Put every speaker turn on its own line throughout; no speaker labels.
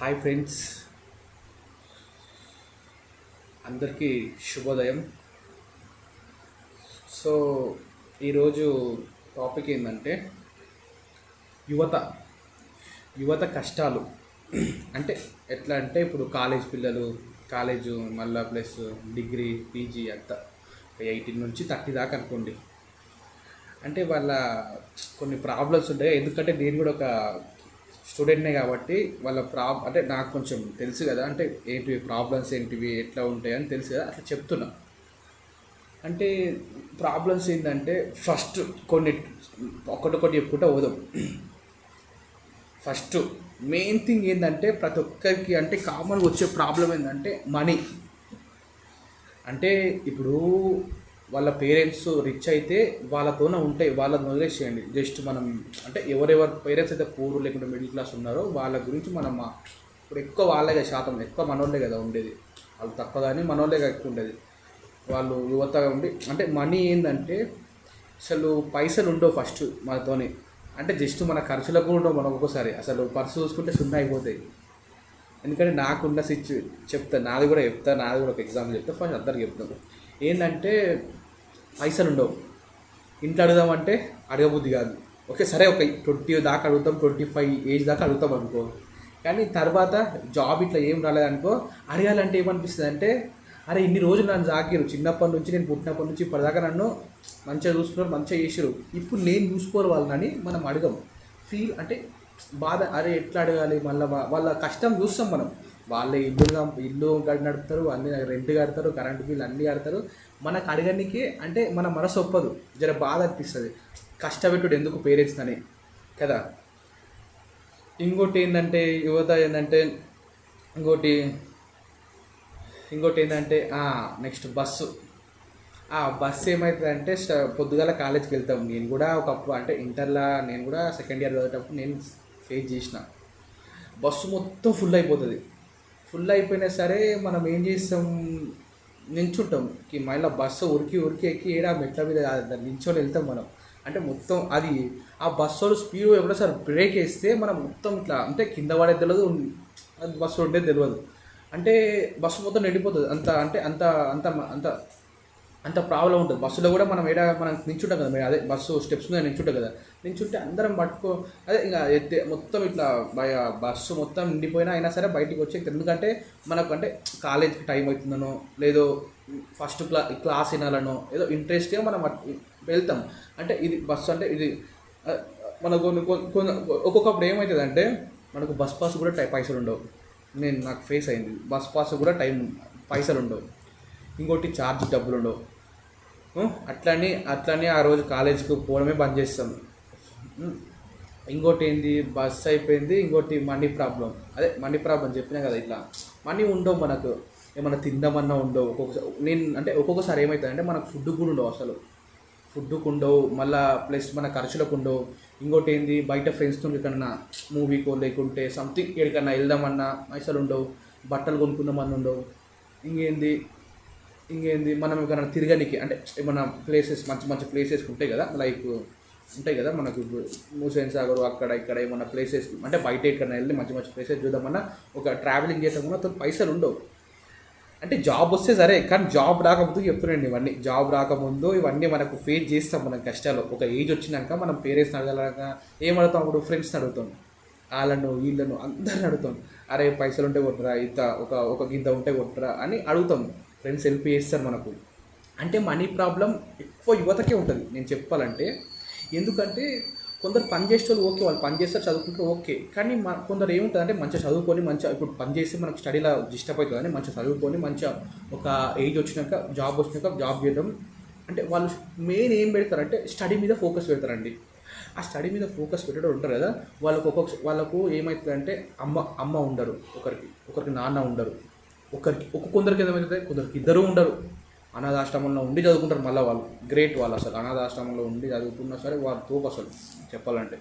Hi friends. అందరికీ శుభోదయం. So ఈరోజు టాపిక్ ఏంటంటే యువత యువత కష్టాలు. అంటే ఎట్లా అంటే ఇప్పుడు కాలేజ్ పిల్లలు కాలేజు మళ్ళా ప్లస్ డిగ్రీ పీజీ అంతా ఎయిటీన్ నుంచి థర్టీ దాకా అనుకోండి. అంటే వాళ్ళ కొన్ని ప్రాబ్లమ్స్ ఉంటాయి. ఎందుకంటే నేను కూడా ఒక స్టూడెంట్నే కాబట్టి వాళ్ళ ప్రాబ్ అంటే నాకు కొంచెం తెలుసు కదా అంటే ఏంటివి ప్రాబ్లమ్స్ ఏంటివి ఎట్లా ఉంటాయి అని తెలుసు కదా అట్లా చెప్తున్నా. అంటే ప్రాబ్లమ్స్ ఏంటంటే ఫస్ట్ కొన్ని ఒకటొకటి చెప్పుకుంటే ఓదాం ఫస్ట్ మెయిన్ థింగ్ ఏంటంటే ప్రతి ఒక్కరికి అంటే కామన్గా వచ్చే ప్రాబ్లం ఏంటంటే మనీ. అంటే ఇప్పుడు వాళ్ళ పేరెంట్స్ రిచ్ అయితే వాళ్ళతోనే ఉంటాయి వాళ్ళని వదిలేసేయండి జస్ట్ మనం అంటే ఎవరెవరి పేరెంట్స్ అయితే పూర్ లేకుంటే మిడిల్ క్లాస్ ఉన్నారో వాళ్ళ గురించి మనం ఇప్పుడు ఎక్కువ వాళ్ళే కదా శాతం ఎక్కువ మనోళ్ళే కదా ఉండేది. వాళ్ళు తక్కువ కానీ మనోళ్ళే కదా ఎక్కువ ఉండేది. వాళ్ళు యువతగా ఉండి అంటే మనీ ఏంటంటే అసలు పైసలు ఉండవు ఫస్ట్ మనతోని. అంటే జస్ట్ మన ఖర్చులకు కూడా ఉండవు మనం ఒక్కోసారి. అసలు పర్సు చూసుకుంటే సున్నా అయిపోతాయి. ఎందుకంటే నాకున్న సిచ్యు చెప్తా నాది కూడా చెప్తా నాది కూడా ఒక ఎగ్జాంపుల్ చెప్తా ఫస్ట్ అందరికి చెప్తాను. ఏంటంటే పైసలు ఉండవు. ఇంట్లో అడుగుదామంటే అడగబుద్ధి కాదు. ఓకే సరే ఒక ట్వంటీ దాకా అడుగుతాం ట్వంటీ ఫైవ్ ఏజ్ దాకా అడుగుతాం అనుకో. కానీ తర్వాత జాబ్ ఇట్లా ఏం రాలేదనుకో అడగాలంటే ఏమనిపిస్తుంది అంటే అరే ఇన్ని రోజులు నన్ను జాకిరు చిన్నప్పటి నుంచి నేను పుట్టినప్పటి నుంచి ఇప్పటిదాకా నన్ను మంచిగా చూసుకున్నారు మంచిగా చేసారు ఇప్పుడు నేను చూసుకోవాలి వాళ్ళని మనం అడగం. ఫీల్ అంటే బాధ అరే ఎట్లా అడగాలి? మళ్ళీ వాళ్ళ కష్టం చూస్తాం మనం. వాళ్ళే ఇల్లు ఇల్లు గడి నడుపుతారు అన్ని రెంట్ కడతారు కరెంట్ బిల్ అన్నీ కడతారు. మనకు అడగడానికి అంటే మన మనసు ఒప్పదు. జర బాధ అనిపిస్తుంది. కష్టపెట్టుడు ఎందుకు పేరెంట్స్ అని కదా? ఇంకోటి ఏంటంటే యువత ఏంటంటే ఇంకోటి ఇంకోటి ఏంటంటే నెక్స్ట్ బస్సు. ఆ బస్సు ఏమవుతుందంటే పొద్దుగాల కాలేజ్కి వెళ్తాం. నేను కూడా ఒకప్పుడు అంటే ఇంటర్లో నేను కూడా సెకండ్ ఇయర్ చదివేటప్పుడు నేను ఫేస్ చేసిన. బస్సు మొత్తం ఫుల్ అయిపోతుంది. ఫుల్ అయిపోయినా సరే మనం ఏం చేస్తాం? నించుంటాం. కి మళ్ళీ బస్సు ఉరికి ఉరికి ఎక్కి ఏడా మెట్ల మీద నించొని వెళ్తాం మనం. అంటే మొత్తం అది ఆ బస్సులో స్పీడ్ ఎప్పుడో సార్ బ్రేక్ వేస్తే మనం మొత్తం ఇట్లా అంటే కింద పడే తెలియదు అది బస్సు ఉంటే తెలియదు అంటే బస్సు మొత్తం నిండిపోతుంది. అంత అంటే అంత అంత అంత అంత ప్రాబ్లం ఉంటుంది. బస్సులో కూడా మనం ఏడా మనం నించుంటాం కదా అదే బస్సు స్టెప్స్ మీద నించుంటాం కదా. నించుంటే అందరం పట్టుకో అదే ఇంకా ఎత్తే మొత్తం ఇట్లా బస్సు మొత్తం నిండిపోయినా అయినా సరే బయటికి వచ్చే ఎందుకంటే మనకు అంటే కాలేజ్కి టైం అవుతుందనో లేదో ఫస్ట్ క్లా క్లాస్ వినాలనో ఏదో ఇంట్రెస్ట్గా మనం వెళ్తాం. అంటే ఇది బస్సు అంటే ఇది మన మనకు కొన్ని కొన్ని- ఒక్కొక్కప్పుడు ఏమవుతుంది మనకు బస్ పాస్ కూడా టై పైసలు ఉండవు నేను నాకు ఫేస్ అయింది. బస్ పాస్ కూడా టైం పైసలు ఉండవు ఇంకోటి ఛార్జ్ డబ్బులు ఉండవు. అట్లనే అట్లనే ఆ రోజు కాలేజ్కి పోవడమే బంద్ చేస్తాం. ఇంకోటి ఏంది? బస్ అయిపోయింది. ఇంకోటి మనీ ప్రాబ్లం అదే మనీ ప్రాబ్లం చెప్పినా కదా ఇట్లా. మనీ ఉండవు మనకు. ఏమన్నా తిందామన్నా ఉండవు. ఒక్కొక్కసారి నేను అంటే ఒక్కొక్కసారి ఏమవుతుందంటే మనకు ఫుడ్ కూడా ఉండవు అసలు. ఫుడ్కు ఉండవు. మళ్ళా ప్లస్ మన ఖర్చులకు ఉండవు. ఇంకోటి ఏంది? బయట ఫ్రెండ్స్తో ఎక్కడన్నా మూవీకో లేకుంటే సంథింగ్ ఎక్కడికన్నా వెళ్దామన్నా పైసలు ఉండవు. బట్టలు కొనుక్కుందామన్నా ఉండవు. ఇంకేంది? ఇంకేంది మనం ఎక్కడైనా తిరగనికి అంటే ఏమన్నా ప్లేసెస్ మంచి మంచి ప్లేసెస్ ఉంటాయి కదా లైక్ ఉంటాయి కదా మనకు ఇప్పుడు మూసేన్ సాగర్ అక్కడ ఇక్కడ ఏమన్నా ప్లేసెస్ అంటే బయట ఎక్కడ వెళ్ళి మంచి మంచి ప్లేసెస్ చూద్దామన్నా ఒక ట్రావెలింగ్ చేద్దామన్నా అతను పైసలు ఉండవు. అంటే జాబ్ వస్తే సరే కానీ జాబ్ రాకముందు చెప్తున్నాండి ఇవన్నీ. జాబ్ రాకముందు ఇవన్నీ మనకు ఫేస్ చేస్తాం మనం కష్టాలు. ఒక ఏజ్ వచ్చినాక మనం పేరెంట్స్ని అడగలక ఏం అడుగుతాం అప్పుడు ఫ్రెండ్స్ని అడుగుతాం. వాళ్ళను వీళ్ళను అందరిని అడుగుతాం. అరే పైసలు ఉంటే కొట్టరా ఇంత ఒక ఒక గింత ఉంటే కొట్టరా అని అడుగుతాం. ఫ్రెండ్స్ హెల్ప్ చేస్తారు మనకు. అంటే మనీ ప్రాబ్లం ఎక్కువ యువతకే ఉంటుంది. నేను చెప్పాలంటే ఎందుకంటే కొందరు పని చేసే వాళ్ళు ఓకే వాళ్ళు పని చేస్తారు చదువుకుంటే ఓకే. కానీ మా కొందరు ఏముంటుంది అంటే మంచిగా చదువుకొని మంచిగా ఇప్పుడు పని చేస్తే మనకు స్టడీలో డిస్టర్బ్ అవుతుంది కానీ మంచిగా చదువుకొని మంచిగా ఒక ఏజ్ వచ్చినాక జాబ్ వచ్చినాక జాబ్ చేయడం అంటే వాళ్ళు మెయిన్ ఏం పెడతారంటే స్టడీ మీద ఫోకస్ పెడతారండి. ఆ స్టడీ మీద ఫోకస్ పెట్టడం ఉంటారు కదా వాళ్ళకు ఒక్కొక్క వాళ్ళకు ఏమవుతుందంటే అమ్మ అమ్మ ఉండరు. ఒకరికి ఒకరికి నాన్న ఉండరు. ఒకరికి ఒక కొందరికి ఏదైతే కొందరికి ఇద్దరు ఉండరు. అనాథాశ్రమంలో ఉండి చదువుకుంటారు మళ్ళీ వాళ్ళు. గ్రేట్ వాళ్ళు అసలు. అనాథాశ్రమంలో ఉండి చదువుకున్నా సరే వారు తోపు అసలు చెప్పాలంటే.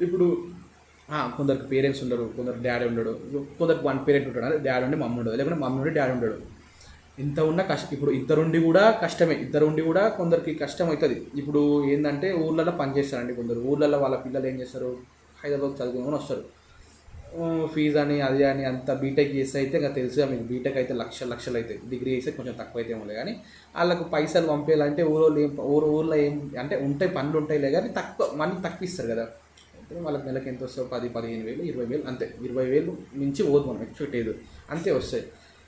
ఇప్పుడు కొందరికి పేరెంట్స్ ఉండరు కొందరు డాడీ ఉండడు కొందరికి వన్ పేరెంట్ ఉంటాడు. అదే డాడీ ఉండి మమ్మీ ఉండదు లేకుంటే మమ్మీ ఉండి డాడీ ఉండడు. ఇంత ఉన్న కష్టం ఇప్పుడు ఇద్దరుండి కూడా కష్టమే. ఇద్దరుండి కూడా కొందరికి కష్టం అవుతుంది. ఇప్పుడు ఏంటంటే ఊళ్ళల్లో పనిచేస్తారండి కొందరు. ఊళ్ళల్లో వాళ్ళ పిల్లలు ఏం చేస్తారు? హైదరాబాద్ చదువుకొని వస్తారు. ఫీజు అని అది అని అంత బీటెక్ చేస్తే అయితే ఇంకా తెలుసుగా మీకు. బీటెక్ అయితే లక్ష లక్షలు అవుతాయి డిగ్రీ చేస్తే కొంచెం తక్కువ అయితే ఏమో కానీ వాళ్ళకు పైసలు పంపేయాలంటే ఊరోళ్ళు ఏం ఊరు ఊర్లో ఏం అంటే ఉంటాయి పనులు ఉంటాయిలే కానీ తక్కువ మనీ తక్కువ ఇస్తారు కదా. వాళ్ళకి నెలకి ఎంత వస్తుందో పది పదిహేను వేలు ఇరవై వేలు అంతే. ఇరవై వేలు మించి పోదు మనం ఎక్స్పెక్ట్ లేదు అంతే వస్తాయి.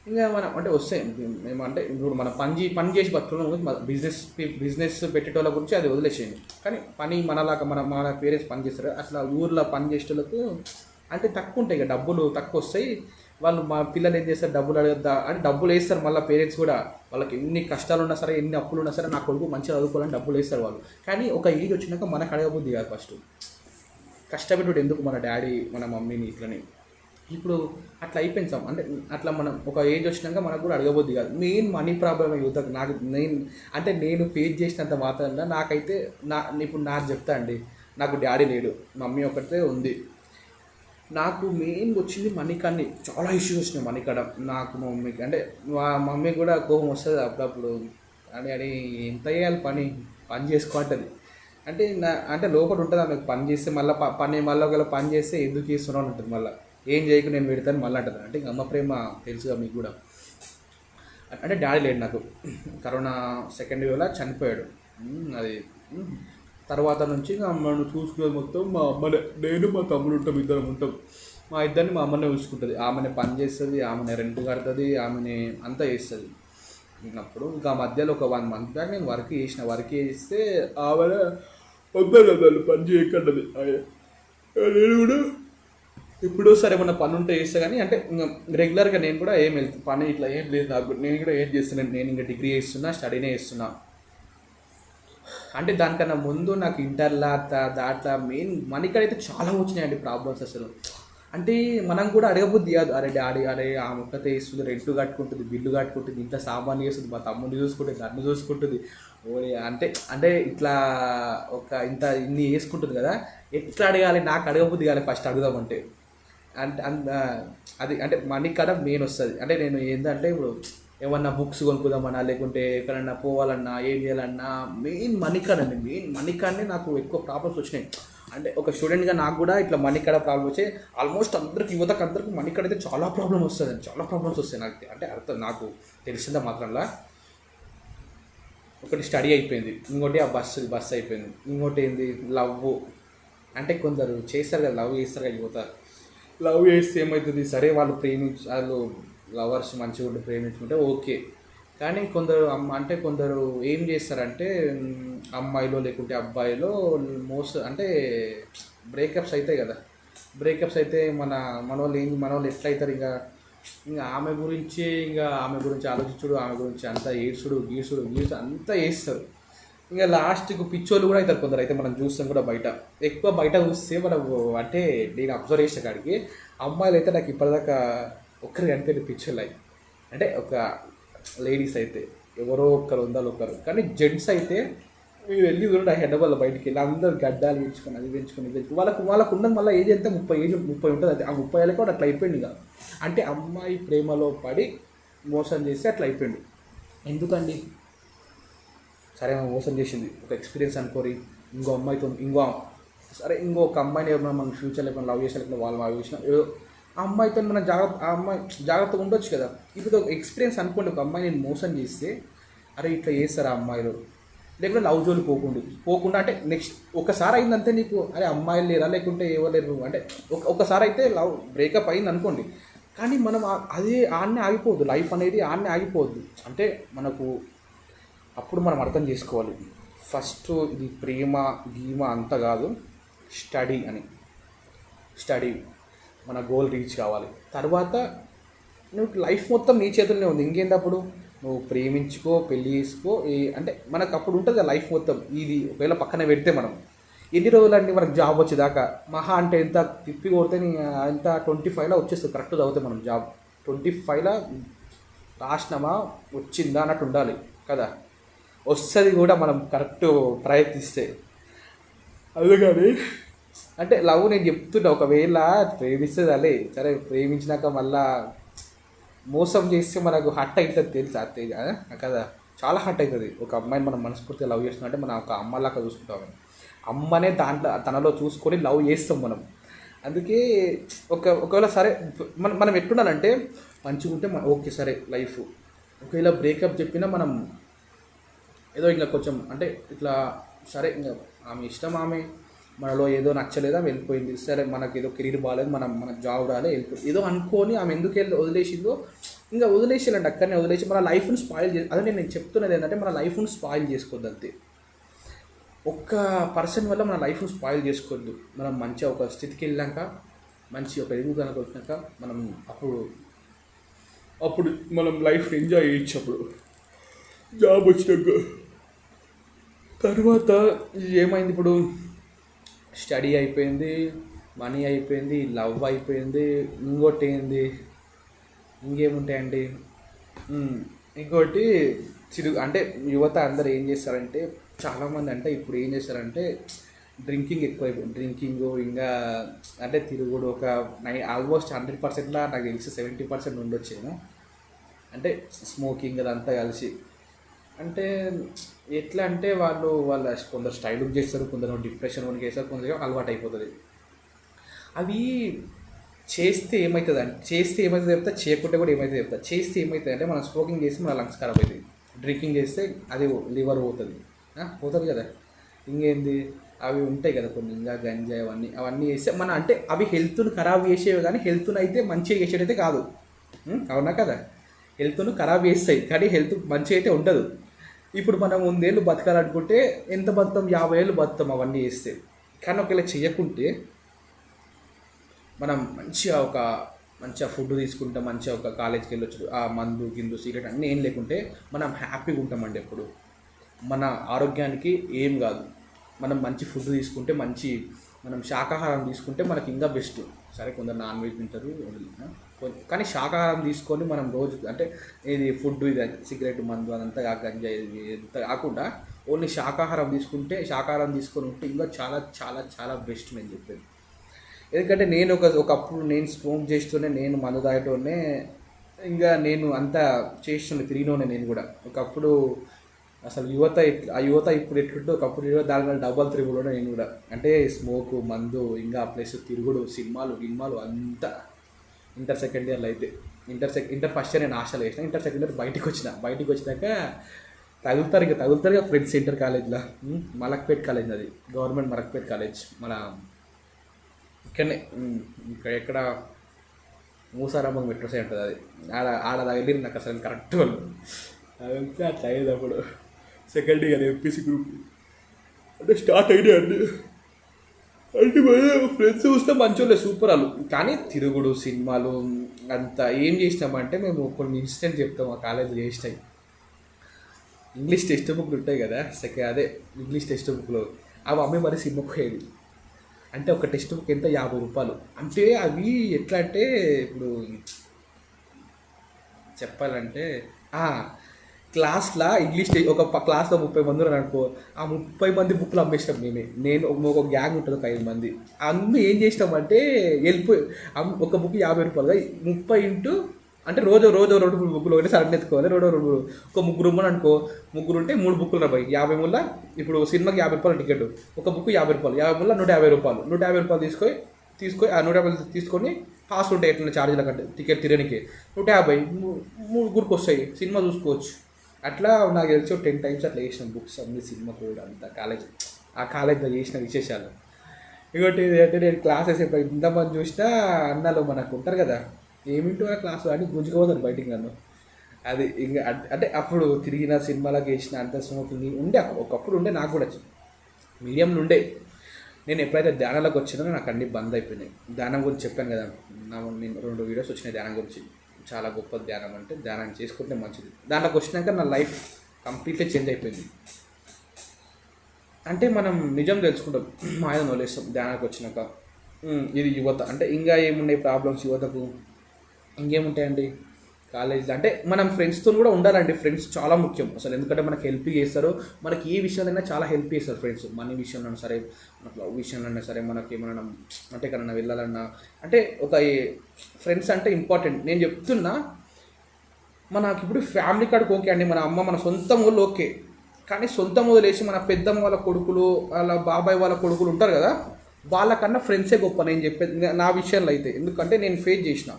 ఇంకా మనం అంటే వస్తాయి. ఏమంటే ఇప్పుడు మనం పని చే- పని చేసి బతుకున్నాం బిజినెస్ బిజినెస్ పెట్టేటోళ్ళ గురించి అది వదిలేసేయండి. కానీ పని మనలాగా మన మన పేరెంట్స్ పని చేస్తారు అట్లా ఊర్లో పని చేసేటోళ్ళకు అంటే తక్కువ ఉంటాయి ఇక డబ్బులు తక్కువ వస్తాయి వాళ్ళు మా పిల్లలు ఏం చేస్తారు? డబ్బులు అడగద్దా అని డబ్బులు వేస్తారు మళ్ళీ పేరెంట్స్ కూడా. వాళ్ళకి ఎన్ని కష్టాలు ఉన్నా సరే ఎన్ని అప్పులు ఉన్నా సరే నా కొడుకు మంచిగా చదువుకోవాలని డబ్బులు వేస్తారు వాళ్ళు. కానీ ఒక ఏజ్ వచ్చినాక మనకు అడగబుద్ది కాదు ఫస్ట్. కష్టపెట్టుడు ఎందుకు మన డాడీ మన మమ్మీని ఇట్లని. ఇప్పుడు అట్లా అయిపోయింది సార్ అంటే అట్లా మనం ఒక ఏజ్ వచ్చినాక మనకు కూడా అడగబోద్ది కాదు. మెయిన్ మనీ ప్రాబ్లమ్ యువతకు? నాకు నేను అంటే నేను ఫేస్ చేసినంత మాత్రం నాకైతే నా ఇప్పుడు నాకు చెప్తా అండి. నాకు డాడీ లేడు. మమ్మీ ఒకటే ఉంది. నాకు మెయిన్ వచ్చింది మనీ చాలా ఇష్యూస్ వచ్చినాయి మనీ కాడ నాకు మా మమ్మీకి అంటే మా మమ్మీ కూడా కోపం వస్తుంది అప్పుడప్పుడు. అని అని ఎంత చేయాలి పని? పని చేసుకోంటది అంటే నా అంటే లోపల ఉంటుంది ఆమెకు పని చేస్తే మళ్ళీ పని మళ్ళీ ఒకవేళ పని చేస్తే ఎందుకు చేస్తున్నావు ఉంటుంది మళ్ళీ. ఏం చేయకు నేను పెడతాను మళ్ళీ అంటుంది. అంటే ఇంక అమ్మ ప్రేమ తెలుసుగా మీకు కూడా. అంటే డాడీ లేడు నాకు. కరోనా సెకండ్ వేవ్లో చనిపోయాడు. అది తర్వాత నుంచి ఇంకా చూసుకునేది మొత్తం మా అమ్మనే. నేను మా తమ్ముడు ఉంటాం ఇద్దరం ఉంటాం. మా ఇద్దరిని మా అమ్మనే చూసుకుంటుంది. ఆమెనే పని చేస్తుంది ఆమెనే రెంట్ కడుతుంది ఆమెనే అంతా చేస్తుంది. ఉన్నప్పుడు ఇంకా మధ్యలో ఒక వన్ మంత్ బ్యాక్ నేను వర్క్ చేసిన. వర్క్ చేస్తే ఆమె వద్దరు వాళ్ళు పని చేయకండి నేను కూడా ఇప్పుడు సరే మన పని ఉంటే చేస్తా కానీ అంటే రెగ్యులర్గా నేను కూడా ఏం వెళ్తాను పని ఇట్లా ఏం లేదు నాకు. నేను కూడా ఏం చేస్తున్నాను నేను ఇంకా డిగ్రీ చేస్తున్నా స్టడీనే చేస్తున్నా. అంటే దానికన్నా ముందు నాకు ఇంటర్లా దాంట్లో మెయిన్ మనకైతే చాలా వచ్చినాయండి ప్రాబ్లమ్స్ అసలు. అంటే మనం కూడా అడగబుద్ది కాదు. అరే డాడీ అరే ఆ ముక్కతే ఇస్తుంది రెంట్లు కట్టుకుంటుంది బిల్లు కట్టుకుంటుంది ఇంత సామాన్ చేస్తుంది మా తమ్ముడిని చూసుకుంటుంది నన్ను చూసుకుంటుంది. ఓడి అంటే అంటే ఇట్లా ఒక ఇంత ఇన్ని వేసుకుంటుంది కదా. ఎట్లా అడగాలి? నాకు అడగబుద్ది కాదు ఫస్ట్ అడుగుదామంటే. అంటే అంత అది అంటే మనీ కదా మెయిన్ వస్తుంది. అంటే నేను ఏంటంటే ఇప్పుడు ఏమన్నా బుక్స్ కొనుక్కుందామన్నా లేకుంటే ఎక్కడన్నా పోవాలన్నా ఏం చేయాలన్నా మెయిన్ మనీ కాడ అండి మెయిన్ మనీ నాకు ఎక్కువ ప్రాబ్లమ్స్ వచ్చినాయి. అంటే ఒక స్టూడెంట్గా నాకు కూడా ఇట్లా మనీ కాడ ప్రాబ్లమ్ వచ్చాయి ఆల్మోస్ట్ అందరికి యువతకు అందరికి మనీ కాడ అయితే చాలా ప్రాబ్లం వస్తుంది చాలా ప్రాబ్లమ్స్ వస్తాయి నాకు. అంటే అర్థం నాకు తెలిసిందా మాత్రంలా. ఒకటి స్టడీ అయిపోయింది ఇంకోటి ఆ బస్సు బస్ అయిపోయింది. ఇంకోటి ఏంది? లవ్ అంటే కొందరు చేస్తారు కదా లవ్ చేస్తారు కదా యువత. లవ్ చేస్తే ఏమవుతుంది? సరే వాళ్ళు ప్రేమించు వాళ్ళు లవర్స్ మంచిగా ఉండి ప్రేమించుకుంటే ఓకే. కానీ కొందరు అమ్మ అంటే కొందరు ఏం చేస్తారంటే అమ్మాయిలో లేకుంటే అబ్బాయిలో మోస్ట్ అంటే బ్రేకప్స్ అవుతాయి కదా. బ్రేకప్స్ అయితే మన మనోళ్ళు ఏం మనోళ్ళు ఎట్లా అవుతారు ఇంకా? ఇంకా ఆమె గురించి ఇంకా ఆమె గురించి ఆలోచించుడు ఆమె గురించి అంతా ఏడ్చుడు గీసుడు గీసు అంతా వేస్తారు ఇంకా లాస్ట్కి పిచ్చోళ్ళు కూడా అవుతారు కొందరు. అయితే మనం చూస్తాం కూడా బయట. ఎక్కువ బయట చూస్తే మనం అంటే నేను అబ్జర్వ్ చేసిన కాడికి అమ్మాయిలు అయితే నాకు ఇప్పటిదాకా ఒక్కరు కనిపించే పిచ్చోళ్ళు లైఫ్ అంటే ఒక లేడీస్ అయితే ఎవరో ఒక్కరు ఉండాలి ఒకరు. కానీ జెంట్స్ అయితే మీరు వెళ్ళి చూడండి ఆ హెడబల్ బయటికి వెళ్ళి అందరు గడ్డాలు పెంచుకొని అది పెంచుకొని పెంచుకుని. వాళ్ళకు వాళ్ళకు ఉన్నది మళ్ళీ ఏజ్ ఎంత? ముప్పై ఏజ్ ముప్పై ఉంటుంది అది. ఆ ముప్పై ఏళ్ళకి కూడా అట్లా అయిపోయింది ఇక. అంటే అమ్మాయి ప్రేమలో పడి మోసం చేసి అట్లా అయిపోయింది. ఎందుకండి? సరే మోసం చేసింది. ఒక ఎక్స్పీరియన్స్ అనుకోరి. ఇంకో అమ్మాయితో ఇంకో సరే ఇంకొక అమ్మాయిని ఏమైనా మనం ఫ్యూచర్లో ఏమైనా లవ్ చేసా లేకపోతే వాళ్ళు లవ్ చేసినా ఏదో ఆ అమ్మాయితో మనం జాగ్రత్త ఆ అమ్మాయి జాగ్రత్తగా ఉండొచ్చు కదా. ఇప్పుడు ఒక ఎక్స్పీరియన్స్ అనుకోండి ఒక అమ్మాయి నేను మోసం చేస్తే అరే ఇట్లా చేస్తారు ఆ అమ్మాయిలు? లేకుంటే లవ్ జోలి పోకుండా పోకుండా అంటే నెక్స్ట్ ఒకసారి అయిందంటే నీకు అరే అమ్మాయిలు లేరా? లేకుంటే ఎవరు లేరు? అంటే ఒక ఒకసారి అయితే లవ్ బ్రేకప్ అయింది అనుకోండి. కానీ మనం అది అదే ఆడనే ఆగిపోవద్దు. లైఫ్ అనేది ఆడనే ఆగిపోవద్దు. అంటే మనకు అప్పుడు మనం అర్థం చేసుకోవాలి. ఫస్ట్ ఇది ప్రేమ గీమ అంత కాదు. స్టడీ అని. స్టడీ మన గోల్ రీచ్ కావాలి. తర్వాత నువ్వు లైఫ్ మొత్తం నీ చేతుల్లోనే ఉంది. ఇంకేంటి అప్పుడు? నువ్వు ప్రేమించుకో పెళ్ళి చేసుకో అంటే మనకు అప్పుడు ఉంటుంది లైఫ్ మొత్తం. ఇది ఒకవేళ పక్కన పెడితే మనం. ఎన్ని రోజులండి మనకు జాబ్ వచ్చేదాకా? మహా అంటే ఎంత తిప్పి కొడితే నీ ఎంత ట్వంటీ ఫైవ్లో వచ్చేస్తుంది. కరెక్ట్ చదివితే మనం జాబ్ ట్వంటీ ఫైవ్లో రాసినామా? వచ్చిందా అన్నట్టు ఉండాలి కదా? వస్తుంది కూడా మనం కరెక్ట్ ప్రయత్నిస్తే. అందుకని అంటే లవ్ నేను చెప్తున్నా ఒకవేళ ప్రేమిస్తుంది అలే సరే ప్రేమించినాక మళ్ళా మోసం చేస్తే మనకు హట్ అవుతుంది తెలుసా కదా? చాలా హట్ అవుతుంది ఒక అమ్మాయిని మనం మనస్ఫూర్తిగా లవ్ చేస్తున్నట్టే మనం ఒక అమ్మలాగా చూసుకుంటాం. అమ్మనే దాంట్లో తనలో చూసుకొని లవ్ చేస్తాం మనం. అందుకే ఒక ఒకవేళ సరే మనం మనం ఎట్లుండాలంటే మంచిగా ఉంటే ఓకే సరే లైఫ్. ఒకవేళ బ్రేకప్ చెప్పినా మనం ఏదో ఇంకా కొంచెం అంటే ఇట్లా సరే ఇంకా ఆమె ఇష్టం ఆమె మనలో ఏదో నచ్చలేదా వెళ్ళిపోయింది. సరే మనకి ఏదో కెరీర్ బాగాలేదు మనం మనకు జాబ్ రాలే వెళ్ళిపోయింది. ఏదో అనుకోని ఆమె ఎందుకు వెళ్ళి వదిలేసిందో ఇంకా వదిలేసేయాలండి అక్కడనే వదిలేసి మన లైఫ్ని స్పాయిల్ చేసి అదే నేను చెప్తున్నది ఏంటంటే మన లైఫ్ని స్పాయిల్ చేసుకోవద్దు అంతే. ఒక్క పర్సన్ వల్ల మన లైఫ్ని స్పాయిల్ చేసుకోవద్దు. మనం మంచిగా ఒక స్థితికి వెళ్ళాక మంచి ఒక ఎదుగుదలకు వచ్చినాక మనం అప్పుడు అప్పుడు మనం లైఫ్ ఎంజాయ్ చేయొచ్చు అప్పుడు. జాబ్ వచ్చినాక. తర్వాత ఏమైంది ఇప్పుడు? స్టడీ అయిపోయింది మనీ అయిపోయింది లవ్ అయిపోయింది ఇంకోటి ఏంది? ఇంకేముంటాయండి? ఇంకోటి చిరు అంటే యువత అందరు ఏం చేస్తారంటే చాలామంది అంటే ఇప్పుడు ఏం చేస్తారంటే డ్రింకింగ్ ఎక్కువైపోయింది డ్రింకింగ్ ఇంకా అంటే తిరుగుడు ఒక నై ఆల్మోస్ట్ హండ్రెడ్ పర్సెంట్లో నాకు తెలిసి సెవెంటీ పర్సెంట్ ఉండొచ్చేమో. అంటే స్మోకింగ్ అదంతా కలిసి. అంటే ఎట్లా అంటే వాళ్ళు వాళ్ళ కొందరు స్టైల్ చేస్తారు కొందరు డిప్రెషన్ వరకు వేస్తారు కొందరు అలవాటు అయిపోతుంది అవి చేస్తే ఏమవుతుంది అంటే చేస్తే ఏమవుతుంది చెప్తా చేయకుంటే కూడా ఏమవుతుంది చెప్తా. చేస్తే ఏమవుతుంది అంటే మనం స్మోకింగ్ చేస్తే మన లంగ్స్ ఖరాబ్ అవుతుంది డ్రింకింగ్ చేస్తే అది లివర్ పోతుంది. పోతుంది కదా? ఇంకేంది? అవి ఉంటాయి కదా కొన్ని ఇంకా గంజా అవన్నీ. అవన్నీ చేస్తే మన అంటే అవి హెల్త్ను ఖరాబ్ చేసేవి కానీ హెల్త్ను అయితే మంచిగా చేసేటైతే కాదు. అవునా కదా? హెల్త్ను ఖరాబ్ చేస్తాయి. కానీ హెల్త్ మంచిగా అయితే ఉండదు. ఇప్పుడు మనం వందేళ్ళు బతకాలనుకుంటే ఎంత బతుకుతాం? యాభై ఏళ్ళు బతుకుతాం అవన్నీ చేస్తే. కానీ ఒకవేళ చేయకుంటే మనం మంచిగా ఒక మంచిగా ఫుడ్ తీసుకుంటే మంచిగా ఒక కాలేజ్కి వెళ్ళొచ్చు. ఆ మందు గిందు సిగరెట్ అన్నీ ఏం లేకుంటే మనం హ్యాపీగా ఉంటామండి ఎప్పుడు. మన ఆరోగ్యానికి ఏం కాదు. మనం మంచి ఫుడ్ తీసుకుంటే మంచి మనం శాకాహారం తీసుకుంటే మనకి ఇంకా బెస్ట్. సరే కొందరు నాన్ వెజ్ తింటారు కానీ శాకాహారం తీసుకొని మనం రోజు అంటే ఇది ఫుడ్ ఇది సిగరెట్ మందు అదంతా గంజా ఇది ఎంత కాకుండా ఓన్లీ శాకాహారం తీసుకుంటే శాకాహారం తీసుకొని ఉంటే ఇంకా చాలా చాలా చాలా బెస్ట్ నేను చెప్పేది. ఎందుకంటే నేను ఒక ఒకప్పుడు నేను స్మోక్ చేస్తూనే నేను మందు తాగటోనే ఇంకా నేను అంతా చేస్తుండే తిరిగినోనే నేను కూడా. ఒకప్పుడు అసలు యువత ఆ యువత ఇప్పుడు ఎట్లుంటే ఒకప్పుడు యువత దాని మీద డబల్ త్రిబుల్ నేను కూడా. అంటే స్మోక్ మందు ఇంకా ప్లస్ తిరుగుడు సినిమాలు గిన్మాలు అంతా ఇంటర్ సెకండ్ ఇయర్లో అయితే. Inter sec inter first year నేను హాస్టల్ వేసిన ఇంటర్ సెకండ్ ఇయర్ బయటకు వచ్చిన. బయటకు వచ్చినాక తగులుతారు ఇక తగులుతారు ఇక ఫ్రెండ్స్ ఇంటర్ కాలేజ్లో. మలక్పేట్ కాలేజ్ అది గవర్నమెంట్ మలక్పేట్ కాలేజ్. మన ఇక్కడనే ఇక్కడ ఎక్కడ మూసారామం మెట్రో సైడ్ ఉంటుంది అది. ఆడ ఆడ తగిలి నాకు అసలు కరెక్ట్ వాళ్ళు. అదంతా అట్లా అయ్యేది అప్పుడు. Second year MPC group. అంటే స్టార్ట్ అయినాయి అండి అంటే ఫ్రెండ్స్ చూస్తే మంచోళ్ళే సూపర్ వాళ్ళు. కానీ తిరుగుడు సినిమాలు అంత ఏం చేసినామంటే మేము కొన్ని ఇన్సిడెంట్ చెప్తాం ఆ కాలేజీలో చేసినాయి. ఇంగ్లీష్ టెక్స్ట్ బుక్లు ఉంటాయి కదా సెకండ్ అదే ఇంగ్లీష్ టెక్స్ట్ బుక్లో. అవి అమ్మే మరి సినిమా పోయేది. అంటే ఒక టెక్స్ట్ బుక్ ఎంత? యాభై రూపాయలు. అంటే అవి ఎట్లా అంటే ఇప్పుడు చెప్పాలంటే క్లాస్లో ఇంగ్లీష్ ఒక క్లాస్లో ముప్పై మంది ఉన్నారు అనుకో ఆ ముప్పై మంది బుక్లు అమ్మేసినాం మేమే. నేను ఒక గ్యాంగ్ ఉంటుంది ఒక ఐదు మంది. అమ్మి ఏం చేసినామంటే వెళ్ళిపోయి ఒక బుక్ యాభై రూపాయలుగా ముప్పై ఇంటూ అంటే రోజు రోజు రెండు మూడు బుక్కులు ఒకటి సడన్ ఎత్తుకోవాలి రెండు రెండు ఒక ముగ్గురు ఉమ్మని అనుకో ముగ్గురు ఉంటే మూడు బుక్కులు ఉన్నాయి యాభై మూల ఇప్పుడు సినిమాకి యాభై రూపాయలు టికెట్. ఒక బుక్ యాభై రూపాయలు. యాభై మూల నూట యాభై రూపాయలు. నూట యాభై రూపాయలు తీసుకొని తీసుకొని ఆ నూట యాభై తీసుకొని పాస్ ఉంటాయి ఎట్లా ఛార్జీల కంటే టికెట్ తిరగనికి నూట యాభై మూడు ముగ్గురికి వస్తాయి. సినిమా చూసుకోవచ్చు. అట్లా నాకు తెలిసి టెన్ టైమ్స్ అట్లా చేసిన బుక్స్ అన్ని సినిమా కూడా అంత కాలేజ్ ఆ కాలేజ్లో చేసిన విశేషాలు. ఇంకోటి అంటే నేను క్లాసెస్ ఎప్పుడు ఇంతమంది చూసినా అన్నలు మనకు ఉంటారు కదా. ఏమింటో ఆ క్లాస్ అని గుంజుకోవద్దు బయటికి నన్ను. అది ఇంకా అంటే అప్పుడు తిరిగిన సినిమాలకు వేసిన అంత స్మోకింగ్ ఉండే ఒకప్పుడు ఉండే నాకు కూడా మీడియంలో ఉండే. నేను ఎప్పుడైతే ధ్యానాలకు వచ్చినానో నాకు అన్ని బంద్ అయిపోయినాయి. ధ్యానం గురించి చెప్పాను కదా నా నేను రెండు వీడియోస్ వచ్చినాయి ధ్యానం గురించి. చాలా గొప్ప ధ్యానం అంటే ధ్యానం చేసుకుంటే మంచిది. దాంట్లోకి వచ్చినాక నా లైఫ్ కంప్లీట్గా చేంజ్ అయిపోయింది. అంటే మనం నిజం తెలుసుకుంటాం. మాయను వదిలేస్తాం. ధ్యానానికి వచ్చినాక. ఇది యువత. అంటే ఇంకా ఏమున్నాయి ప్రాబ్లమ్స్ యువతకు? ఇంకేముంటాయండి? కాలేజీలో అంటే మనం ఫ్రెండ్స్తో కూడా ఉండాలండి. ఫ్రెండ్స్ చాలా ముఖ్యం. అసలు ఎందుకంటే మనకి హెల్ప్ చేస్తారు మనకి ఏ విషయాలైనా చాలా హెల్ప్ చేస్తారు ఫ్రెండ్స్ మనీ విషయంలో సరే మనకు లవ్ విషయంలో సరే మనకి ఏమైనా అంటే ఎక్కడన్నా వెళ్ళాలన్నా. అంటే ఒక ఫ్రెండ్స్ అంటే ఇంపార్టెంట్ నేను చెప్తున్నా మనకి ఇప్పుడు ఫ్యామిలీ కాడికి ఓకే అండి. మన అమ్మ మన సొంతం ఊళ్ళు ఓకే కానీ సొంతం వదిలేసి మన పెద్దమ్మ వాళ్ళ కొడుకులు వాళ్ళ బాబాయ్ వాళ్ళ కొడుకులు ఉంటారు కదా వాళ్ళకన్నా ఫ్రెండ్సే గొప్ప. నేను చెప్పేది నా- నా విషయంలో అయితే. ఎందుకంటే నేను ఫేస్ చేసిన.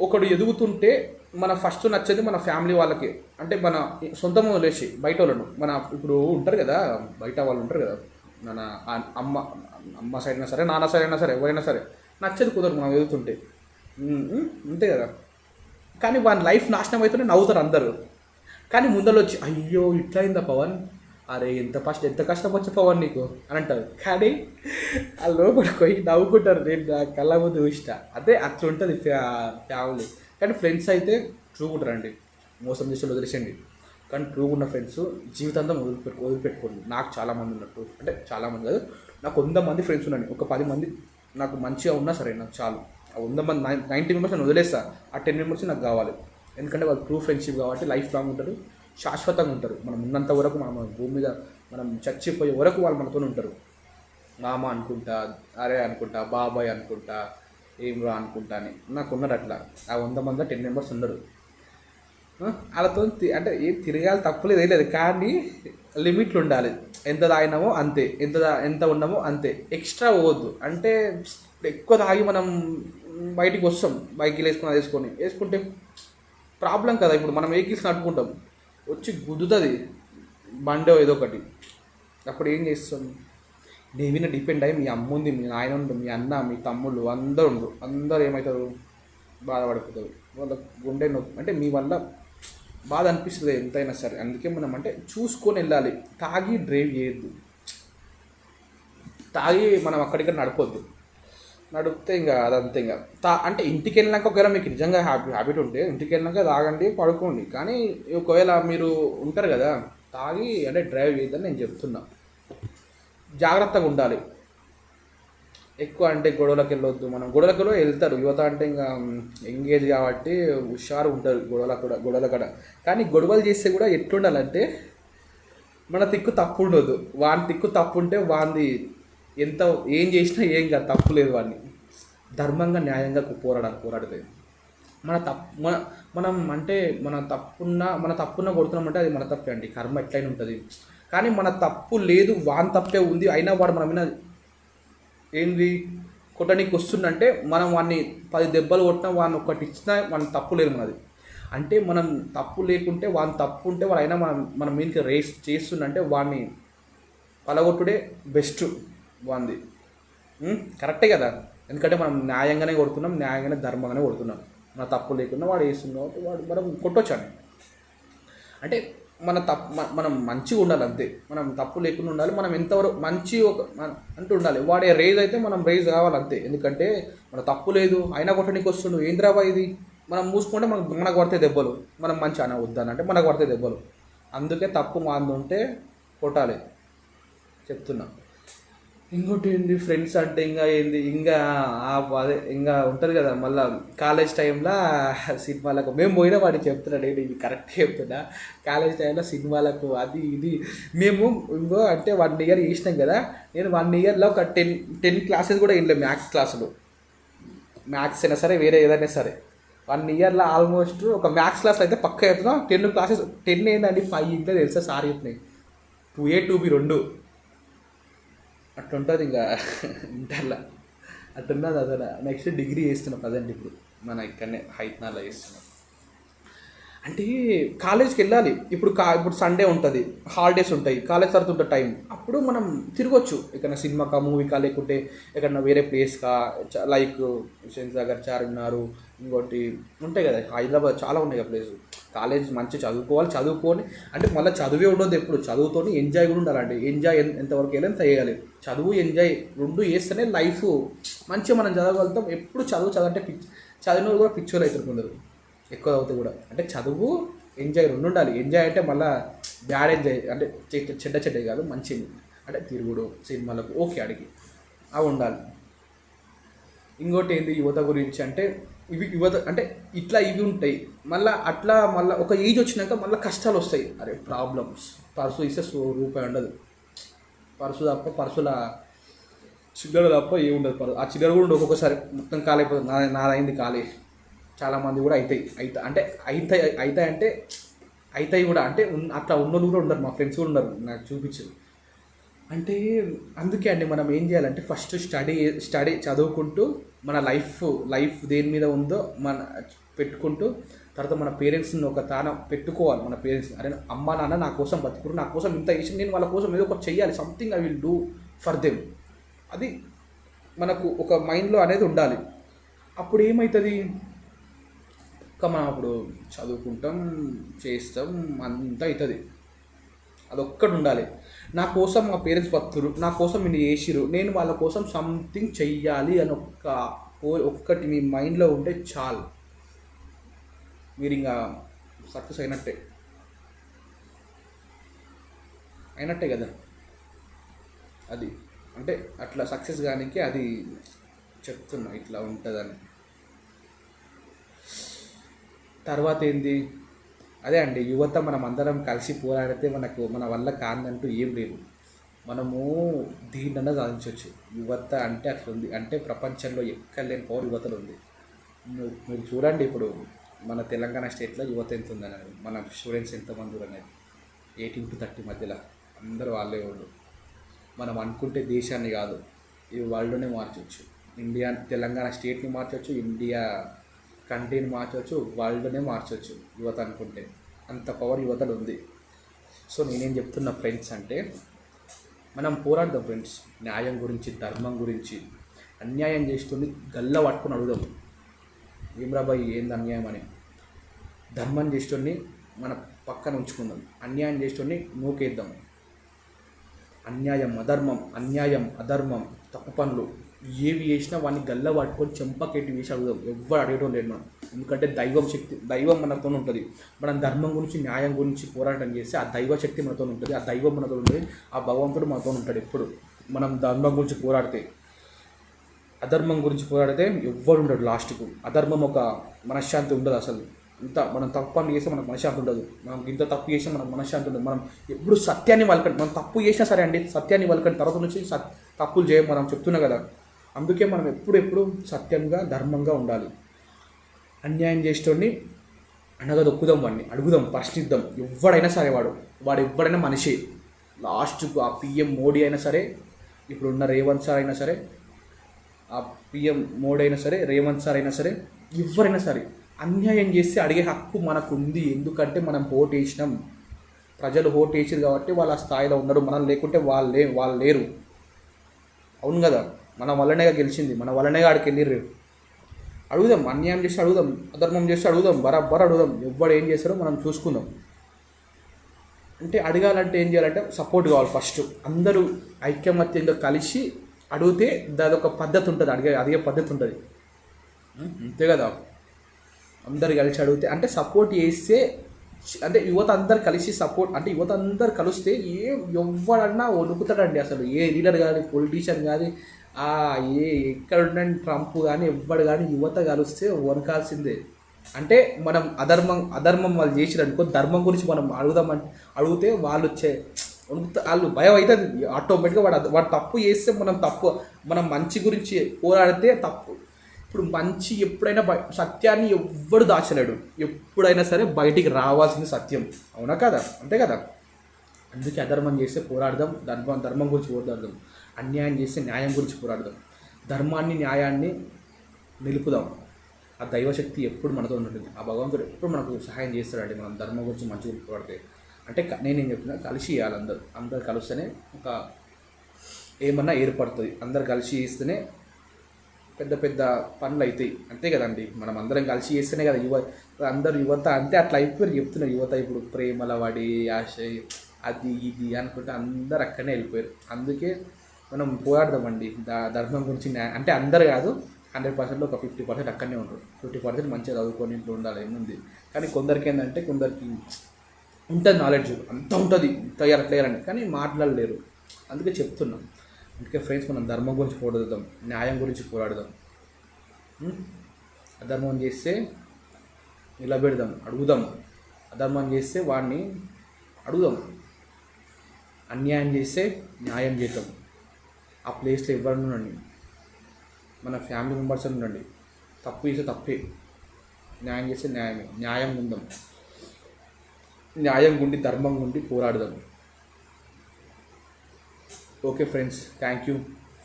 ఒకడు ఎదుగుతుంటే మన ఫస్ట్ నచ్చేది మన ఫ్యామిలీ వాళ్ళకి. అంటే మన సొంతం లేచి బయట వాళ్ళను మన ఇప్పుడు ఉంటారు కదా బయట వాళ్ళు ఉంటారు కదా మన అమ్మ అమ్మ సైడ్ అయినా సరే నాన్న సైడ్ అయినా సరే ఎవరైనా సరే నచ్చేది కుదరదు మనం ఎదుగుతుంటే. అంతే కదా. కానీ వాని లైఫ్ నాశనం అవుతుంటే నవ్వుతారు అందరూ. కానీ ముందర వచ్చి అయ్యో ఇట్లా అయిందా పవన్? అరే ఎంత కష్టం ఎంత కష్టం వచ్చే నీకు? అని అంటారు. కానీ ఆ లోపల పోయి నవ్వుకుంటారు. నేను నా కళ్ళ ముందు ఇష్ట అదే అట్లా ఉంటుంది ఫ్యా ఫ్యామిలీ. కానీ ఫ్రెండ్స్ అయితే ట్రూ ఉంటారండి మోసం చేసి వదిలేసండి కానీ ట్రూ ఉన్న ఫ్రెండ్స్ జీవితాంతం వదిలిపెట్టు వదిలిపెట్టుకోండి. నాకు చాలామంది ఉన్నట్టు. అంటే చాలామంది కాదు. నాకు వంద మంది ఫ్రెండ్స్ ఉన్నాను ఒక పది మంది నాకు మంచిగా ఉన్నా సరే నాకు చాలు. ఆ వంద మంది నైన్ నైంటీ మెంబర్స్ నేను వదిలేస్తా. ఆ టెన్ మెంబర్స్ నాకు కావాలి. ఎందుకంటే వాళ్ళు ట్రూ ఫ్రెండ్షిప్ కాబట్టి లైఫ్ లాంగ్ ఉంటారు. శాశ్వతంగా ఉంటారు. మనం ఉన్నంత వరకు మనం భూమి మీద మనం చచ్చిపోయే వరకు వాళ్ళు మనతో ఉంటారు. మామ అనుకుంటా అరే అనుకుంటా బాబాయ్ అనుకుంటా ఏం రా అనుకుంటా అని. నాకు ఉన్నారు అట్లా. ఆ వంద మంది టెన్ మెంబర్స్ ఉన్నారు. వాళ్ళతో తి- అంటే ఏం తిరగాలి తప్పలేదు ఏం లేదు. కానీ లిమిట్లు ఉండాలి. ఎంత తాగినామో అంతే. ఎంత తా- ఎంత ఉన్నామో అంతే. ఎక్స్ట్రా పోవద్దు. అంటే ఎక్కువ తాగి మనం బయటికి వస్తాం. బైకిలు వేసుకుని అది వేసుకొని. వేసుకుంటే ప్రాబ్లం కదా. ఇప్పుడు మనం వెహికల్స్ నడుపుకుంటాం? వచ్చి గుద్దుతుంది. బండో ఏదో ఒకటి. అప్పుడు ఏం చేస్తాం? నీ మీద డిపెండ్ అయ్యి మీ అమ్మ ఉంది మీ నాయన ఉండు మీ అన్న మీ తమ్ముళ్ళు అందరు ఉండరు అందరు ఏమవుతారు బాధపడిపోతారు. వాళ్ళ గుండె నొప్పి అంటే మీ వల్ల బాధ అనిపిస్తుంది ఎంతైనా సరే. అందుకే మనం అంటే చూసుకొని వెళ్ళాలి. తాగి డ్రైవ్ చేయొద్దు. తాగి మనం అక్కడిక్కడ నడపొద్దు. నడిపితే ఇంకా అదంతే ఇంకా. తా అంటే ఇంటికి వెళ్ళినాక ఒకవేళ మీకు నిజంగా హ్యాపీ హ్యాబిట్ ఉంటే ఇంటికి వెళ్ళినాక తాగండి పడుకోండి. కానీ ఒకవేళ మీరు ఉంటారు కదా తాగి అంటే డ్రైవ్ చేయొద్దని నేను చెప్తున్నా. జాగ్రత్తగా ఉండాలి. ఎక్కువ అంటే గొడవలకు వెళ్ళొద్దు మనం. గొడవలకు కూడా వెళ్తారు. యువత అంటే ఇంకా ఎంగేజ్ కాబట్టి హుషారు ఉంటారు గొడవల కూడా గొడవల కూడా. కానీ గొడవలు చేస్తే కూడా ఎట్లుండాలంటే మన తిక్కు తప్పు ఉండదు వాని తిక్కు తప్పు ఉంటే వాంది ఎంత ఏం చేసినా ఏం కాదు తప్పు లేదు వాడిని. ధర్మంగా న్యాయంగా పోరాడాలి పోరాడితే మన తప్పు మన మనం అంటే మన తప్పున్న మన తప్పున్న కొడుతున్నామంటే అది మన తప్పే అండి. కర్మ ఎట్లయినా ఉంటుంది. కానీ మన తప్పు లేదు వాని తప్పే ఉంది అయినా వాడు మన మీద ఏంది? కొట్టడానికి వస్తుందంటే మనం వాడిని పది దెబ్బలు కొట్టినా వాడిని ఒకటి ఇచ్చినా మన తప్పు లేదు మనది. అంటే మనం తప్పు లేకుంటే వాని తప్పు ఉంటే వాడు అయినా మనం మన మీదకి రేస్ చేస్తుందంటే వాడిని పలగొట్టుడే బెస్ట్. బాగుంది. కరెక్టే కదా. ఎందుకంటే మనం న్యాయంగానే కొడుతున్నాం న్యాయంగానే ధర్మంగానే కొడుతున్నాం. మన తప్పు లేకుండా వాడు వేస్తున్నాం వాడు మనం కొట్టొచ్చాను. అంటే మన తప్పు మనం మంచిగా ఉండాలి అంతే. మనం తప్పు లేకుండా ఉండాలి. మనం ఎంతవరకు మంచి ఒక అంటూ ఉండాలి. వాడే రేజ్ అయితే మనం రేజ్ కావాలి అంతే. ఎందుకంటే మన తప్పు లేదు అయినా కొట్టడానికి వస్తుండు. ఏంద్రాబా ఇది? మనం మూసుకుంటే మనకు మనకు పడితే దెబ్బలు. మనం మంచి అన వద్దానంటే అంటే మనకు పడితే దెబ్బలు. అందుకే తప్పు మాందుంటే ఉంటే కొట్టాలి. చెప్తున్నా. ఇంకోటి ఏంది ఫ్రెండ్స్ అంటే ఇంకా ఏంది ఇంకా అదే ఇంకా ఉంటుంది కదా మళ్ళీ కాలేజ్ టైంలో సినిమాలకు మేము పోయినా వాడికి చెప్తున్నాడు ఏంటి ఇది కరెక్ట్ చెప్తున్నా. కాలేజ్ టైంలో సినిమాలకు అది ఇది. మేము ఇంకో అంటే వన్ ఇయర్ చేసినాం కదా నేను వన్ ఇయర్లో ఒక టెన్ టెన్ క్లాసెస్ కూడా వెళ్ళాను మ్యాథ్స్ క్లాసులు మ్యాథ్స్ అయినా సరే వేరే ఏదైనా సరే. వన్ ఇయర్లో ఆల్మోస్ట్ ఒక మ్యాథ్స్ క్లాస్ అయితే పక్క చెప్తున్నాం. టెన్ క్లాసెస్ టెన్ ఏంటండి ఫైవ్ ఇంట్లో తెలుసా సార్ చెప్పినాయి. టూ ఏ టూ బి రెండు. అట్లుంటుంది ఇంకా ఇంటర్లో. అట్టున్నది అసలు. నెక్స్ట్ డిగ్రీ చేస్తున్నా ప్రజెంట్ ఇప్పుడు. మన ఇక్కడనే హైత్నాల్లో చేస్తున్నాం. అంటే కాలేజ్కి వెళ్ళాలి. ఇప్పుడు కా ఇప్పుడు సండే ఉంటుంది. హాలిడేస్ ఉంటాయి. కాలేజ్ తర్వాత ఉంటుంది టైం అప్పుడు మనం తిరగొచ్చు. ఎక్కడైనా సినిమాకా మూవీకా లేకుంటే ఎక్కడన్నా వేరే ప్లేస్కా లైక్ హుసేన్ సాగర్ చార్మినారు ఇంకోటి ఉంటాయి కదా. హైదరాబాద్ చాలా ఉన్నాయి కదా ప్లేస్ కాలేజ్ మంచిగా చదువుకోవాలి చదువుకొని అంటే మళ్ళీ చదువే ఉండదు ఎప్పుడు. చదువుతో ఎంజాయ్ కూడా ఉండాలండి. ఎంజాయ్ ఎంతవరకు వెళ్ళి ఎంత చేయాలి. చదువు ఎంజాయ్ రెండు చేస్తేనే లైఫ్ మంచిగా మనం చదవగలుగుతాం. ఎప్పుడు చదువు చదవంటే పిచ్ చదివిన వాళ్ళు కూడా పిక్చర్ అవుతారు కొందరు. ఎక్కువ అవుతాయి కూడా. అంటే చదువు ఎంజాయ్ రెండు ఉండాలి. ఎంజాయ్ అంటే మళ్ళీ బ్యాడ్ ఎంజాయ్ అంటే చెడ్డ చెడ్డ చెడ్డ కాదు మంచి అంటే తిరుగుడు సినిమాలకు ఓకే అడిగి. అవి ఉండాలి. ఇంకోటి ఏంటి యువత గురించి అంటే ఇవి యువత అంటే ఇట్లా ఇవి ఉంటాయి. మళ్ళీ అట్లా మళ్ళీ ఒక ఏజ్ వచ్చినాక మళ్ళీ కష్టాలు వస్తాయి. అరే ప్రాబ్లమ్స్. పర్సు ఇస్తే రూపాయి ఉండదు. పర్సు తప్ప పర్సుల చిల్లర తప్ప ఏముండదు పర్సు. ఆ చిల్లర కూడా ఉండదు ఒక్కొక్కసారి. మొత్తం కాలేకపోతుంది నా నాదైంది కాలే. చాలామంది కూడా అవుతాయి అవుతా అంటే అవుతాయి అవుతాయి అంటే అవుతాయి కూడా. అంటే అట్లా ఉన్నోళ్ళు కూడా ఉండరు. మా ఫ్రెండ్స్ కూడా ఉన్నారు నాకు చూపించారు. అంటే అందుకే అండి మనం ఏం చేయాలంటే ఫస్ట్ స్టడీ స్టడీ చదువుకుంటూ మన లైఫ్ లైఫ్ దేని మీద ఉందో మన పెట్టుకుంటూ తర్వాత మన పేరెంట్స్ని ఒక తాన పెట్టుకోవాలి. మన పేరెంట్స్ అరే అమ్మ నాన్న నా కోసం బతుకురు నా కోసం ఇంత చేసి నేను వాళ్ళ కోసం ఏదో ఒకటి చెయ్యాలి. Something I will do for them అది మనకు ఒక మైండ్లో అనేది ఉండాలి. అప్పుడు ఏమవుతుంది ఇంకా మనం అప్పుడు చదువుకుంటాం చేస్తాం అంతా అవుతుంది అదొక్కటి ఉండాలి. నా కోసం మా పేరెంట్స్ బతుకురు నా కోసం నేను చేసిరు నేను వాళ్ళ కోసం సంథింగ్ చెయ్యాలి అని ఒక్క ఒక్కటి మీ మైండ్లో ఉంటే చాలు. మీరు ఇంకా సక్సెస్ అయినట్టే. అయినట్టే కదా. అది. అంటే అట్లా సక్సెస్ కానీకి అది చెప్తున్నా ఇట్లా ఉంటుందని. తర్వాత ఏంది? అదే అండి యువత మనం అందరం కలిసి పోరాడితే మనకు మన వల్ల కాదంటూ ఏం లేదు. మనము దీన్నన్నా సాధించవచ్చు యువత అంటే అట్లా ఉంది అంటే ప్రపంచంలో ఎక్కలేని పవర్ యువతలు ఉంది. మీరు చూడండి ఇప్పుడు మన తెలంగాణ స్టేట్లో యువత ఎంత ఉందనేది మన స్టూడెంట్స్ ఎంతమంది అనేది ఎయిటీన్ టు థర్టీ మధ్యలో అందరూ వాళ్ళే వాళ్ళు మనం అనుకుంటే దేశాన్ని కాదు ఈ వరల్డ్నే మార్చవచ్చు ఇండియా తెలంగాణ స్టేట్ని మార్చవచ్చు ఇండియా కంట్రీని మార్చవచ్చు వరల్డ్నే మార్చవచ్చు యువత అనుకుంటే. అంత పవర్ యువతలు ఉంది సో నేనేం చెప్తున్న ఫ్రెండ్స్ అంటే మనం పోరాడదాం ఫ్రెండ్స్. న్యాయం గురించి ధర్మం గురించి. అన్యాయం చేస్తుంది గల్ల పట్టుకుని అడుగుదాం. భీమరాబాయి ఏంది అన్యాయం అని. ధర్మం చేస్తుంది మన పక్కన ఉంచుకుందాం. అన్యాయం చేస్తుంది నూకేద్దాం. అన్యాయం అధర్మం అన్యాయం అధర్మం తప్పు పనులు. ఏవి చేసినా వాడిని గల్ల పట్టుకొని చెంపకెట్టి వేసి అడుగుదాం. ఎవ్వరు అడగడం లేదు మనం. ఎందుకంటే దైవం శక్తి దైవం మనతో ఉంటుంది. మనం ధర్మం గురించి న్యాయం గురించి పోరాటం చేస్తే ఆ దైవ శక్తి మనతో ఉంటుంది. ఆ దైవం మనతో ఉంటుంది. ఆ భగవంతుడు మనతో ఉంటాడు ఎప్పుడు. మనం ధర్మం గురించి పోరాడితే అధర్మం గురించి పోరాడితే ఎవ్వరు ఉండడు లాస్ట్కు. అధర్మం ఒక మనశ్శాంతి ఉండదు అసలు. ఇంత మనం తప్పు పని చేస్తే మనకు మనశ్శాంతి ఉండదు. మనం ఇంత తప్పు చేస్తే మనకు మనశ్శాంతి ఉండదు. మనం ఎప్పుడు సత్యాన్ని వలకండి మనం తప్పు చేసినా సరే అండి సత్యాన్ని వలకండి తర్వాత నుంచి సత్ తప్పులు చేయం మనం చెప్తున్నా కదా. అందుకే మనం ఎప్పుడెప్పుడు ఎప్పుడు సత్యంగా ధర్మంగా ఉండాలి. అన్యాయం చేసేటోడిని అనగా దొక్కుదాం వాడిని అడుగుదాం ప్రశ్నిద్దాం. ఎవడైనా సరే వాడు వాడు ఎవడైనా మనిషి. లాస్ట్కు ఆ పిఎం మోడీ అయినా సరే ఇప్పుడున్న రేవంత్ సార్ అయినా సరే ఆ పిఎం మోడీ అయినా సరే రేవంత్ సార్ అయినా సరే ఎవరైనా సరే అన్యాయం చేస్తే అడిగే హక్కు మనకు ఉంది ఎందుకంటే మనం ఓటు వేసినాం. ప్రజలు ఓటు వేసారు కాబట్టి వాళ్ళు ఆ స్థాయిలో ఉన్నారు మనం లేకుంటే వాళ్ళు లే వాళ్ళు లేరు. అవును కదా? మన వల్లనేగా గెలిచింది మన వల్లనే ఆడికి వెళ్ళిర్రు. అడుగుదాం అన్యాయం చేసి అడుగుదాం అధర్మం చేసి అడుగుదాం బరాబర్ అడుగుదాం ఎవ్వడు ఏం చేస్తారో మనం చూసుకుందాం. అంటే అడగాలంటే ఏం చేయాలంటే సపోర్ట్ కావాలి ఫస్ట్ అందరూ ఐక్యమత్యంగా కలిసి అడిగితే దాదొక పద్ధతి ఉంటుంది అడిగే అడిగే పద్ధతి ఉంటుంది. అంతే కదా. అందరు కలిసి అడిగితే అంటే సపోర్ట్ చేస్తే అంటే యువత అందరు కలిసి సపోర్ట్ అంటే యువత అందరు కలిస్తే ఏ ఎవడన్నా వణుకుతాడండి అసలు. ఏ లీడర్ కానీ పొలిటీషియన్ కానీ ఎక్కడ ఉండండి ట్రంప్ కానీ ఎవ్వడు కానీ యువత కలిస్తే వణకాల్సిందే. అంటే మనం అధర్మం అధర్మం వాళ్ళు చేసిరు అనుకో ధర్మం గురించి మనం అడుగుదామని అడిగితే వాళ్ళు వచ్చే వాళ్ళు భయం అవుతుంది ఆటోమేటిక్గా వాడు వాడు తప్పు చేస్తే మనం తప్పు మనం మంచి గురించి పోరాడితే తప్పు. ఇప్పుడు మంచి ఎప్పుడైనా సత్యాన్ని ఎవ్వడు దాచలేడు. ఎప్పుడైనా సరే బయటికి రావాల్సింది సత్యం. అవునా కదా? అంతే కదా? అందుకే అధర్మం చేస్తే పోరాడదాం ధర్మం ధర్మం గురించి పోరాడదాం. అన్యాయం చేస్తే న్యాయం గురించి పోరాడదాం. ధర్మాన్ని న్యాయాన్ని నిలుపుదాం. ఆ దైవశక్తి ఎప్పుడు మనతో ఉంటుంది ఆ భగవంతుడు ఎప్పుడు మనకు సహాయం చేస్తాడండి. మనం ధర్మం గురించి మంచి పోరాడితే. అంటే నేను నేనేం చెప్తున్నా కలిసి ఇవ్వాలి అందరు. అందరు కలిస్తేనే ఒక ఏమన్నా ఏర్పడుతుంది. అందరు కలిసి చేస్తేనే పెద్ద పెద్ద పనులు అవుతాయి. అంతే కదండి. మనం అందరం కలిసి చేస్తేనే కదా యువ అందరు యువత అంతే. అట్లా అయిపోయారు చెప్తున్నారు యువత ఇప్పుడు ప్రేమల వాడి ఆశ అది ఇది అనుకుంటే అందరు అక్కడనే వెళ్ళిపోయారు. అందుకే మనం పోరాడదామండి. దా ధర్మం గురించి న్యాయ- అంటే అందరు కాదు హండ్రెడ్ పర్సెంట్లో ఒక ఫిఫ్టీ పర్సెంట్ అక్కడనే ఉంటారు. ఫిఫ్టీ పర్సెంట్ మంచిగా చదువుకొని ఇంట్లో ఉండాలి ఏముంది? కానీ కొందరికి ఏంటంటే కొందరికి ఉంటుంది నాలెడ్జ్ అంత ఉంటుంది తయారు అట్లేరండి కానీ మాట్లాడలేరు. అందుకే చెప్తున్నాం. అందుకే ఫ్రెండ్స్ మనం ధర్మం గురించి పోరాడదాం న్యాయం గురించి పోరాడదాం. అధర్మం చేస్తే నిలబెడదాం అడుగుదాం. అధర్మం చేస్తే వాడిని అడుగుదాం. అన్యాయం చేస్తే న్యాయం చేద్దాం. ఆ ప్లేస్లో ఎవరు ఉండండి. మన ఫ్యామిలీ మెంబర్స్ అని ఉండండి. తప్పు చేస్తే తప్పే. న్యాయం చేస్తే న్యాయమే. న్యాయం ఉందాం. న్యాయం గుండి ధర్మం గుండి పోరాడదాం. ఓకే ఫ్రెండ్స్ థ్యాంక్ యూ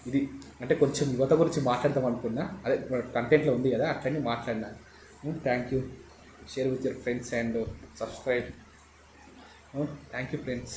ఇది అంటే కొంచెం యువత గురించి మాట్లాడదాం అనుకున్నా. అదే కంటెంట్లో ఉంది కదా అట్లనే మాట్లాడినా. Thank you share with your friends and subscribe thank you friends